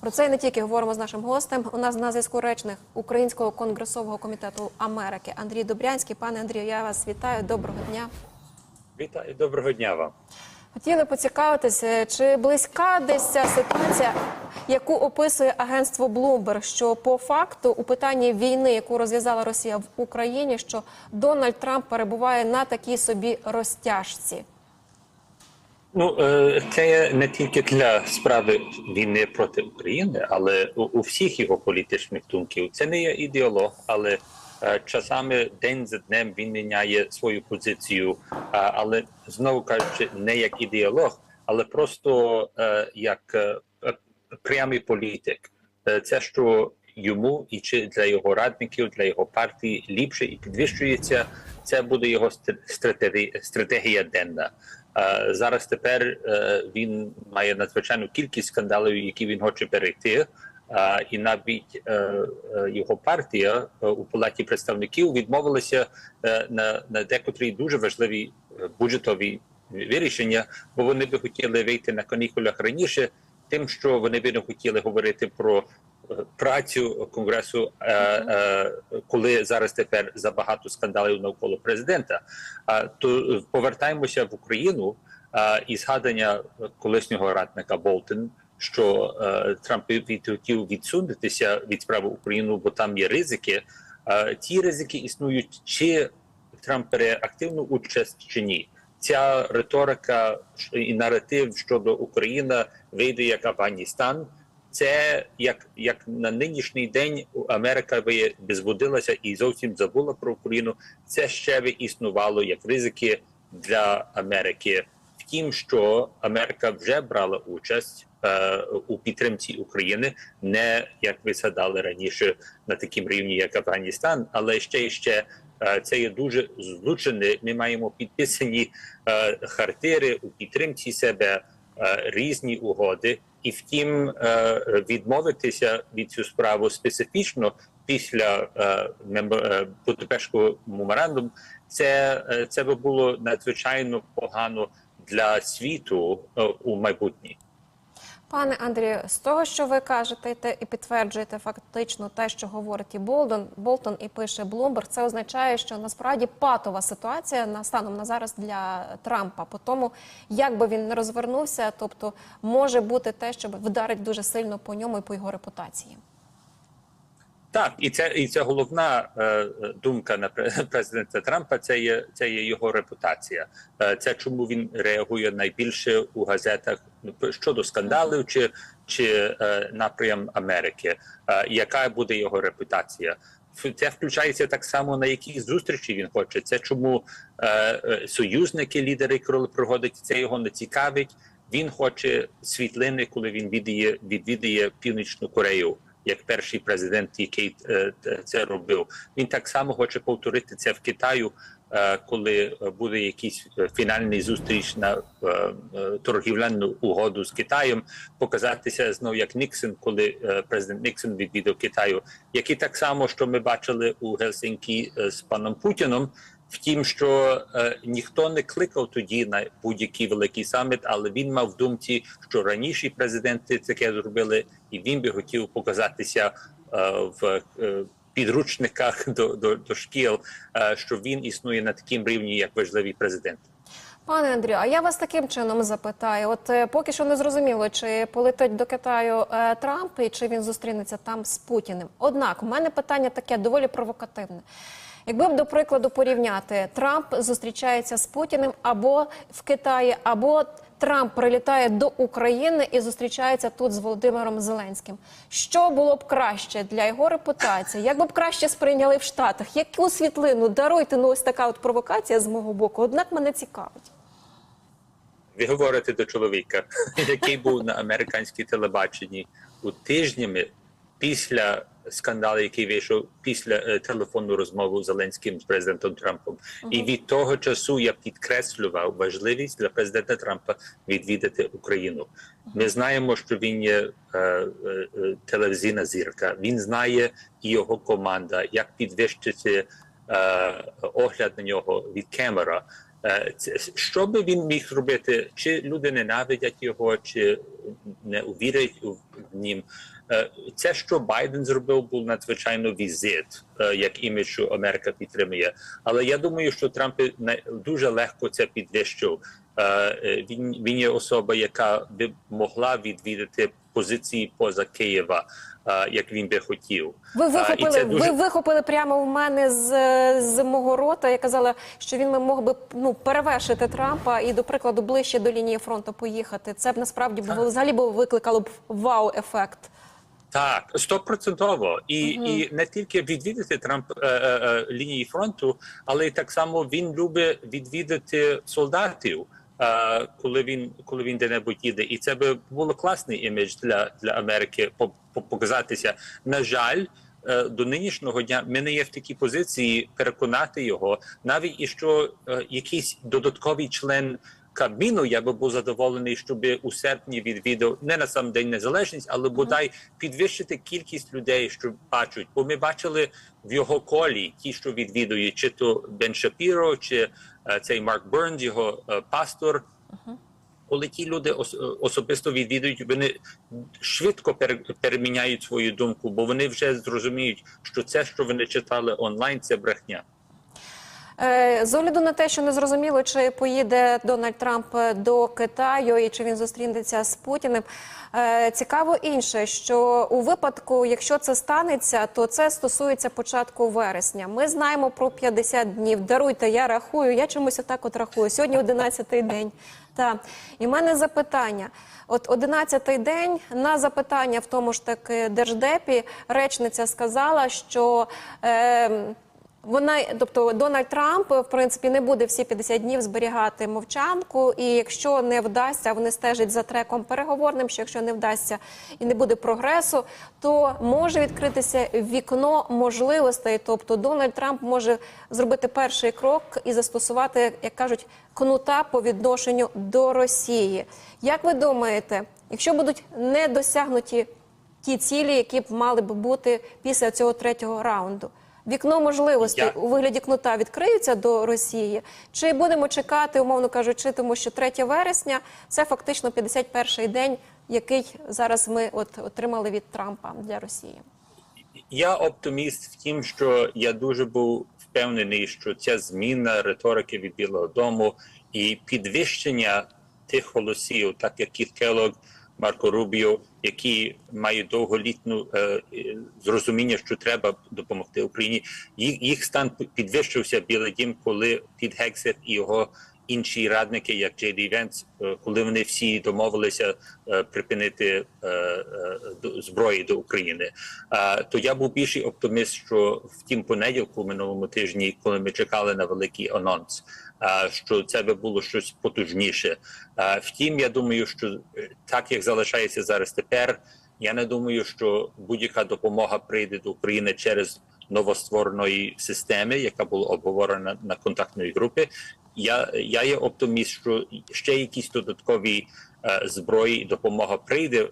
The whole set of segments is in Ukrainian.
Про це і не тільки говоримо з нашим гостем. У нас на зв'язку речник Українського конгресового комітету Америки Андрій Добрянський. Пане Андрію, я вас вітаю. Доброго дня. Вітаю, доброго дня вам. Хотіли поцікавитися, чи близька десь ця ситуація, яку описує агентство Bloomberg, що по факту у питанні війни, яку розв'язала Росія в Україні, що Дональд Трамп перебуває на такій собі розтяжці. Ну е, це не тільки для справи війни проти України, але у, всіх його політичних думків. Це не є ідеолог, але е, часами день за днем він міняє свою позицію, але знову кажучи, не як ідеолог, але просто е, як прямий політик. Це що йому і чи для його радників, для його партії ліпше і підвищується. Це буде його стр- стратегія, стратегія денна. Е, Зараз тепер е, він має надзвичайну кількість скандалів, які він хоче перейти. Е, І навіть його партія у палаті представників відмовилася на, на декотрі дуже важливі бюджетові вирішення, бо вони би хотіли вийти на канікулах раніше, тим, що вони би не хотіли говорити про працю конгресу, е, е, коли зараз тепер забагато скандалів навколо президента. То повертаємося в Україну і згадання колишнього радника Болтон, що е, Трамп хотів відсунутися від справи Україну, бо там є ризики. А, ті ризики існують, чи Трамп бере активну участь чи ні. Ця риторика і наратив щодо України вийде як Афганістан. Це як, як на нинішній день Америка би збудилася і зовсім забула про Україну. Це ще би існувало як ризики для Америки. Втім, що Америка вже брала участь е, у підтримці України, не як ви згадали раніше на такому рівні, як Афганістан, але ще і ще е, це є дуже злучене. Ми маємо підписані е, хартири у підтримці себе е, різні угоди, і втім е, відмовитися від цю справу специфічно після е, е, Будапештського меморандуму, це, це би було надзвичайно погано для світу у майбутнє. Пане Андрію, з того, що ви кажете і підтверджуєте фактично те, що говорить і Болтон, Болтон і пише Блумберг, це означає, що насправді патова ситуація на станом на зараз для Трампа. По тому, як би він не розвернувся, тобто може бути те, що вдарить дуже сильно по ньому і по його репутації. Так, і це і це головна е, думка на пре- президента Трампа. Це є це є його репутація. Е, це чому він реагує найбільше у газетах ну, щодо скандалів чи чи е, напрям Америки. Е, яка буде його репутація? Це включається так само на які зустрічі він хоче. Це чому е, е, союзники, лідери, коли проводять це його не цікавить. Він хоче світлини, коли він відвідає, відвідає Північну Корею як перший президент, який е, це робив. Він так само хоче повторити це в Китаю, е, коли буде якийсь фінальний зустріч на е, торгівельну угоду з Китаєм, показатися знову як Ніксон, коли президент Ніксон відвідав Китаю, як і так само, що ми бачили у Гельсинкі з паном Путіном. Втім, що е, ніхто не кликав тоді на будь-який великий саміт, але він мав в думці, що раніше президенти таке зробили, і він би хотів показатися е, в е, підручниках до, до, до шкіл, е, що він існує на такому рівні, як важливий президент. Пане Андрію, а я вас таким чином запитаю: от е, поки що не зрозуміло, чи полетить до Китаю е, Трамп і чи він зустрінеться там з Путіним. Однак, у мене питання таке доволі провокативне. Якби б, до прикладу, порівняти, Трамп зустрічається з Путіним або в Китаї, або Трамп прилітає до України і зустрічається тут з Володимиром Зеленським. Що було б краще для його репутації? Як би б краще сприйняли в Штатах? Яку світлину даруйте? Ну ось така от провокація з мого боку. Однак мене цікавить. Ви говорите до чоловіка, який був на американській телебаченні у тижнями після скандалу, який вийшов після е, телефонну розмову Зеленським з президентом Трампом. І від того часу я підкреслював важливість для президента Трампа відвідати Україну. Ми знаємо, що він є е, е, телевізійна зірка. Він знає і його команда, як підвищити е, огляд на нього від камера. Це- Що би він міг зробити? Чи люди ненавидять його, чи не увірять в нім? Е, Це, що Байден зробив, був надзвичайно візит, е, як імідж, що Америка підтримує. Але я думаю, що Трамп дуже легко це підвищив. Е, Він, він є особа, яка би могла відвідати позиції поза Києва, як він би хотів. Ви вихопили, дуже- ви вихопили прямо в мене з, з мого рота. Я казала, що він мог би ну перевершити Трампа і, до прикладу, ближче до лінії фронту поїхати. Це б насправді було взагалі б викликало б вау-ефект. Так, стопроцентово. І, і не тільки відвідати Трамп е, е, е, лінії фронту, але й так само він любить відвідати солдатів, е, коли він коли він де-небудь їде. І це би було класний імідж для, для Америки по- по- показатися. На жаль. е, До нинішнього дня ми не є в такій позиції переконати його, навіть і що е, якийсь додатковий член Кабміну я би був задоволений, щоб у серпні відвідав не на сам день незалежність, але бодай підвищити кількість людей, що бачать. Бо ми бачили в його колі ті, що відвідують, чи то Бен Шапіро, чи е, цей Марк Бернс, його е, пастор. Коли ті люди особисто відвідують, вони швидко переміняють свою думку, бо вони вже зрозуміють, що це, що вони читали онлайн, це брехня. Е, З огляду на те, що не зрозуміло, чи поїде Дональд Трамп до Китаю і чи він зустрінеться з Путіним. е, Цікаво інше, що у випадку, якщо це станеться, то це стосується початку вересня. Ми знаємо про 50 днів. Даруйте, я рахую. Я чомусь отак от рахую. Сьогодні 11-й день. Так. І в мене запитання. От 11-й день на запитання в тому ж таки держдепі речниця сказала, що. Е, вона, тобто Дональд Трамп, в принципі, не буде всі 50 днів зберігати мовчанку. І якщо не вдасться, вони стежать за треком переговорним. Що якщо не вдасться і не буде прогресу, то може відкритися вікно можливостей. Тобто Дональд Трамп може зробити перший крок і застосувати, як кажуть, кнута по відношенню до Росії. Як ви думаєте, якщо будуть не досягнуті ті цілі, які б мали б бути після цього третього раунду? Вікно можливостей Я- у вигляді кнута відкриються до Росії, чи будемо чекати, умовно кажучи, тому що 3 вересня це фактично 51-й день, який зараз ми от отримали від Трампа для Росії. Я оптиміст в тім, що я дуже був впевнений, що ця зміна риторики від Білого Дому і підвищення тих голосів, так як Кіт Келлог, Марко Рубіо, які мають довголітну е, е, зрозуміння, що треба допомогти Україні. Їх, їх стан підвищився Білий Дім, коли Піт Гексет і його інші радники, як Джей Ді Венс, е, коли вони всі домовилися е, припинити е, зброї до України. То я був більший оптиміст, що в тім понеділку минулому тижні, коли ми чекали на великий анонс, що це би було щось потужніше. Втім, я думаю, що так як залишається зараз тепер, я не думаю, що будь-яка допомога прийде до України через новоствореної системи, яка була обговорена на контактної групи. Я, я є оптиміст, що ще якісь додаткові е, зброї і допомога прийде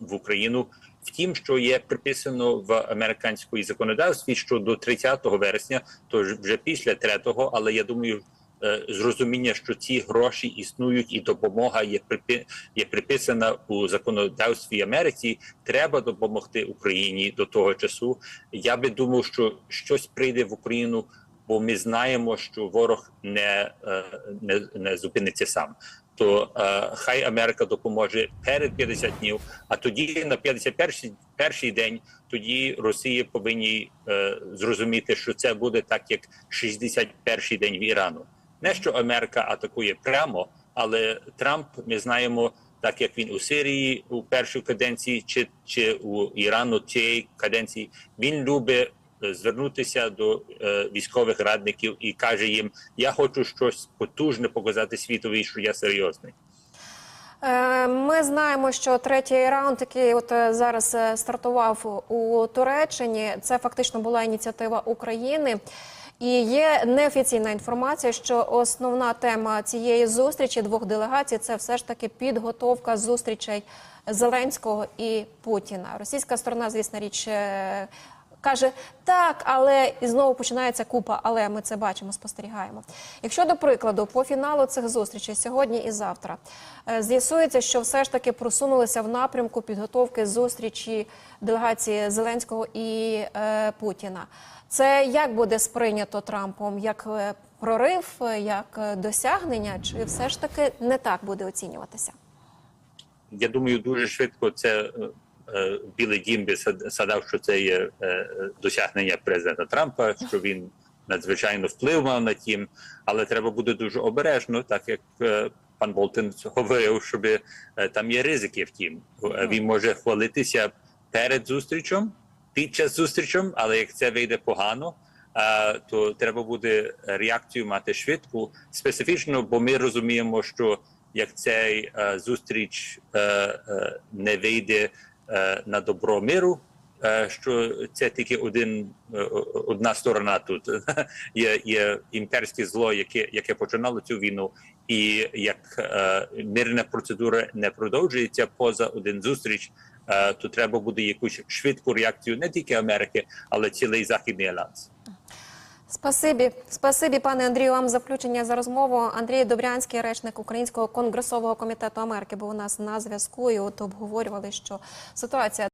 в Україну. Втім, що є приписано в американському законодавстві, що до 30 вересня, то вже після 3-го, але я думаю, зрозуміння, що ці гроші існують, і допомога є припи, є приписана у законодавстві Америці. Треба допомогти Україні до того часу. Я би думав, що щось прийде в Україну, бо ми знаємо, що ворог не, е, не, не зупиниться сам. То е, хай Америка допоможе перед 50 днів, а тоді на 51 перший день тоді Росія повинні е, зрозуміти, що це буде так, як 61-й день в Ірану. Не що Америка атакує прямо, але Трамп ми знаємо, так як він у Сирії у першій каденції, чи, чи у Ірану цієї каденції, він любить е, звернутися до е, військових радників і каже їм: Я хочу щось потужне показати світові, що я серйозний. Е, Ми знаємо, що третій раунд, який от е, зараз стартував у Туреччині, це фактично була ініціатива України. І є неофіційна інформація, що основна тема цієї зустрічі двох делегацій це все ж таки підготовка зустрічей Зеленського і Путіна. Російська сторона, звісно річ, е, каже так, але і знову починається купа, але ми це бачимо, спостерігаємо. Якщо до прикладу, по фіналу цих зустрічей сьогодні і завтра е, з'ясується, що все ж таки просунулися в напрямку підготовки зустрічі делегації Зеленського і е, Путіна. Це як буде сприйнято Трампом? Як е, прорив, е, як досягнення, чи все ж таки не так буде оцінюватися? Я думаю, дуже швидко це Білий Дім би садав, що це є е, е, досягнення президента Трампа, що він надзвичайно вплив мав на тім, але треба буде дуже обережно, так як е, пан Болтон говорив, щоб е, там є ризики в тім. Е, Він може хвалитися перед зустрічом, під час зустрічом, але як це вийде погано. е, То треба буде реакцію мати швидку, специфічно, бо ми розуміємо, що як цей е, зустріч е, е, не вийде е, на добро миру, е, що це тільки один, е, одна сторона тут є, є імперське зло, яке, яке починало цю війну, і як е, мирна процедура не продовжується поза один зустріч, е, то треба буде якусь швидку реакцію не тільки Америки, але цілий західний альянс. Спасибі, спасибі, пане Андрію, вам за включення за розмову. Андрій Добрянський, речник Українського конгресового комітету Америки, був у нас на зв'язку. І от обговорювали, що ситуація.